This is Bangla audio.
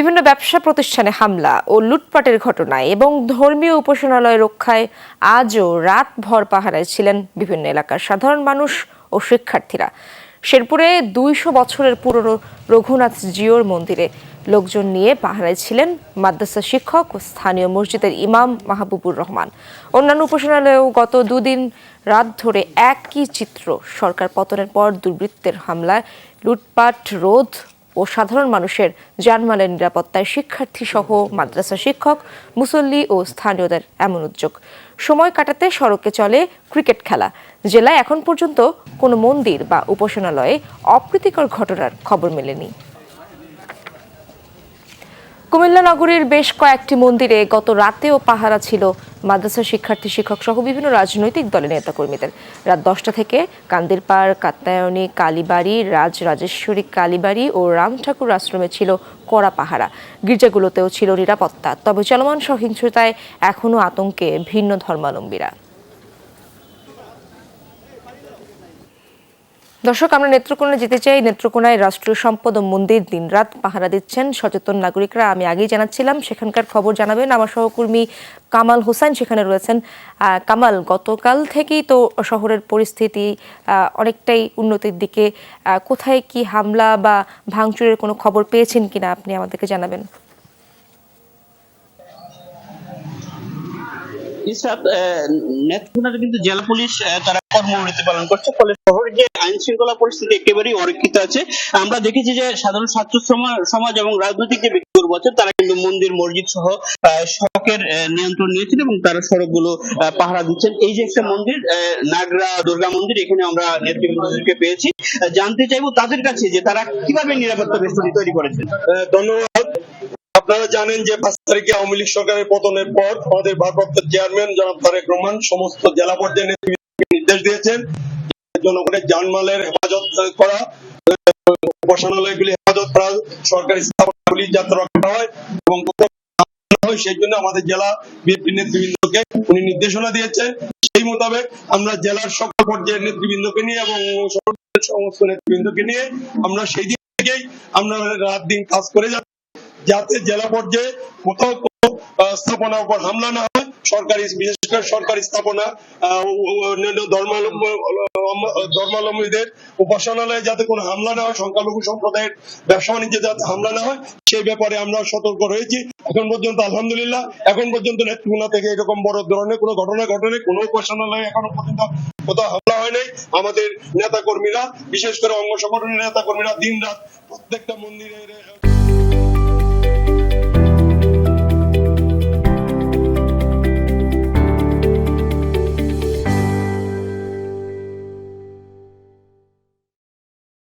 বিভিন্ন ব্যবসা প্রতিষ্ঠানে হামলা ও লুটপাটের ঘটনায় এবং ধর্মীয় উপাসনালয় রক্ষায় আজও রাতভর পাহারায় ছিলেন বিভিন্ন এলাকার সাধারণ মানুষ ও শিক্ষার্থীরা। শেরপুরে দুইশো বছরের পুরনো রঘুনাথ জিওর মন্দিরে লোকজন নিয়ে পাহারায় ছিলেন মাদ্রাসা শিক্ষক ও স্থানীয় মসজিদের ইমাম মাহবুবুর রহমান। অন্যান্য উপাসনালয়েও গত দুদিন রাত ধরে একই চিত্র সরকার পতনের পর দুর্বৃত্তের হামলায় লুটপাট, রোধ ও সাধারণ মানুষের জানমালের নিরাপত্তায় শিক্ষার্থী সহ মাদ্রাসা শিক্ষক, মুসল্লি ও স্থানীয়দের এমন উদ্যোগ। সময় কাটাতে সড়কে চলে ক্রিকেট খেলা। জেলায় এখন পর্যন্ত কোনো মন্দির বা উপাসনালয়ে অপ্রীতিকর ঘটনার খবর মেলেনি। কুমিল্লা নগরীর বেশ কয়েকটি মন্দিরে গত রাতেও পাহারা ছিল মাদ্রাসা শিক্ষার্থী শিক্ষক সহ বিভিন্ন রাজনৈতিক দলের নেতাকর্মীদের। রাত দশটা থেকে কান্দিরপাড় কাত্তায়নী কালীবাড়ি, রাজ রাজেশ্বরী, কালীবাড়ি ও রাম ঠাকুর আশ্রমে ছিল কড়া পাহারা। গির্জাগুলোতেও ছিল নিরাপত্তা। তবে চলমান সহিংসতায় এখনও আতঙ্কে ভিন্ন ধর্মাবলম্বীরা দর্শক, আমরা নেত্রকোনায় যেতে চাই। নেত্রকোনায় রাষ্ট্রীয় সম্পদ ও মন্দির দিনরাত পাহারা দিচ্ছেন সচেতন নাগরিকরা। আমি আগেই জানাচ্ছিলাম, সেখানকার খবর জানাবেন আমার সহকর্মী কামাল হোসেন। সেখানে রয়েছেন কামাল, গতকাল থেকেই তো শহরের পরিস্থিতি অনেকটাই উন্নতির দিকে কোথায় কি হামলা বা ভাঙচুরের কোনো খবর পেয়েছেন কিনা আপনি আমাদেরকে জানাবেন। ইসরাত নেত্রকোনাতে কিন্তু জেলা পুলিশ তারা কর্মবিরতি পালন করছে ফলে শহরের যে আইন শৃঙ্খলা পরিস্থিতি একেবারেই অরক্ষিত আছে। আমরা দেখেছি যে সাধারণ ছাত্র সমাজ এবং রাজনৈতিক যে ব্যক্তিগুলো আছে তারা কিন্তু মন্দির মসজিদ সহ সড়কের নিয়ন্ত্রণ নিয়েছেন এবং তারা সড়কগুলো পাহারা দিচ্ছেন। এই যে একটা মন্দির আহ, নাগরা দুর্গা মন্দির এখানে আমরা নেতৃবৃন্দকে পেয়েছি। জানতে চাইব তাদের কাছে যে তারা কীভাবে নিরাপত্তা বেষ্টনী তৈরি করেছেন। আহ, ধন্যবাদ। আপনারা জানেন যে পাঁচ তারিখে আওয়ামী লীগ সরকারের পতনের পর আমাদের ভারপ্রাপ্ত চেয়ারম্যান জনাব তারেক রহমান সমস্ত জেলা পর্যায়ে নির্দেশ দিয়েছেন জনগণের জানমালের হেফাজত করা, উপাসনালয়গুলি হেফাজত করা, সরকারি স্থাপনাগুলি যাতে রক্ষা হয় এবং সেই জন্য আমাদের জেলা বিএনপি নেতৃবৃন্দকে উনি নির্দেশনা দিয়েছেন। সেই মোতাবেক আমরা জেলার সকল পর্যায়ের নেতৃবৃন্দকে নিয়ে এবং সমস্ত নেতৃবৃন্দকে নিয়ে আমরা সেই দিক থেকেই আমরা রাত দিন কাজ করে যাচ্ছি। যাতে জেলা পর্যায়ে কোথাও স্থাপনার উপর হামলা না হয়, সরকারি, বিশেষ করে সরকারি স্থাপনা অন্যান্য ধর্মাবলম্বীদের উপাসনালয়ে যাতে কোনো হামলা না হয়, সংখ্যালঘু সম্প্রদায়ের ব্যবসা বাণিজ্যে যাতে হামলা না হয়, সেই ব্যাপারে আমরা সতর্ক রয়েছি। এখন পর্যন্ত আলহামদুলিল্লাহ, এখন পর্যন্ত নেত্রকোনা থেকে এরকম বড় ধরনের কোনো ঘটনা ঘটেনি, কোনো উপাসনালয়ে এখনও পর্যন্ত কোথাও হামলা হয় নাই আমাদের নেতা কর্মীরা বিশেষ করে অঙ্গ সংগঠনের নেতা কর্মীরা দিন রাত প্রত্যেকটা মন্দিরে